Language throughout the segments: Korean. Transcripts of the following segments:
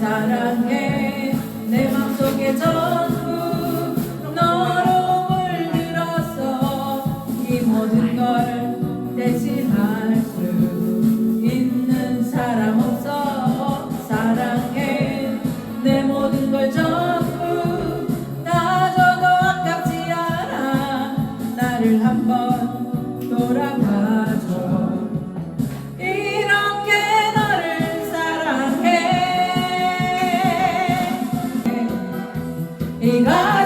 사랑해. 내 맘속에 전부 너로 물들어서 이 모든 걸 대신할 수 있는 사람 없어. 사랑해. 내 모든 걸 전부 Ain't I?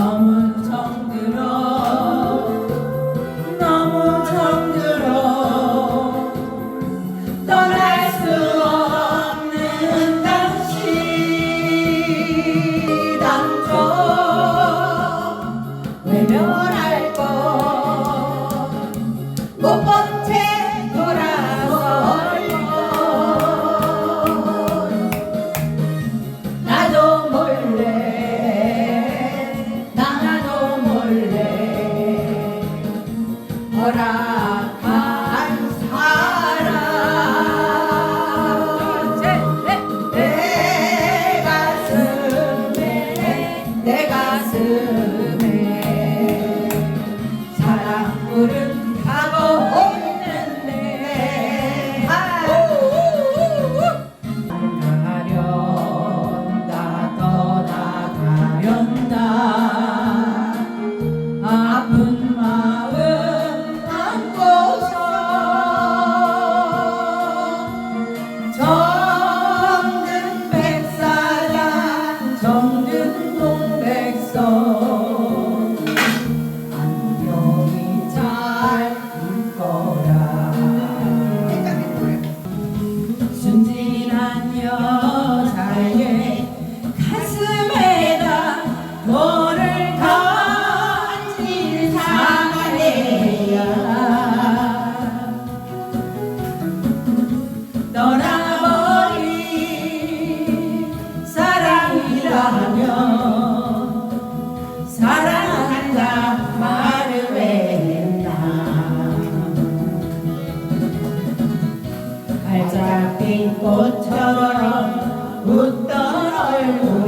너무 정들어. 너무 정들어. 떠날 수 없는 당신 당초 떠나버린 사랑이라면 사랑한다 말을 했다. 발짝 핀 꽃처럼 웃던 얼굴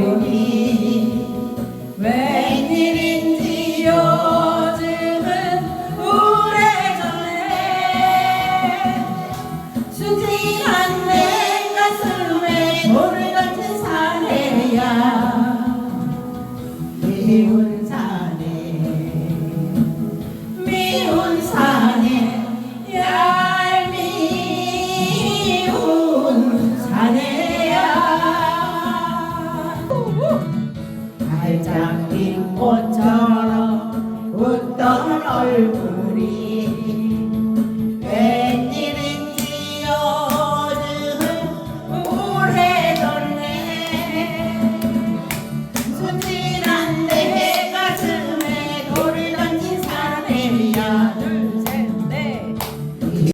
Uttaranam, Uttaranam,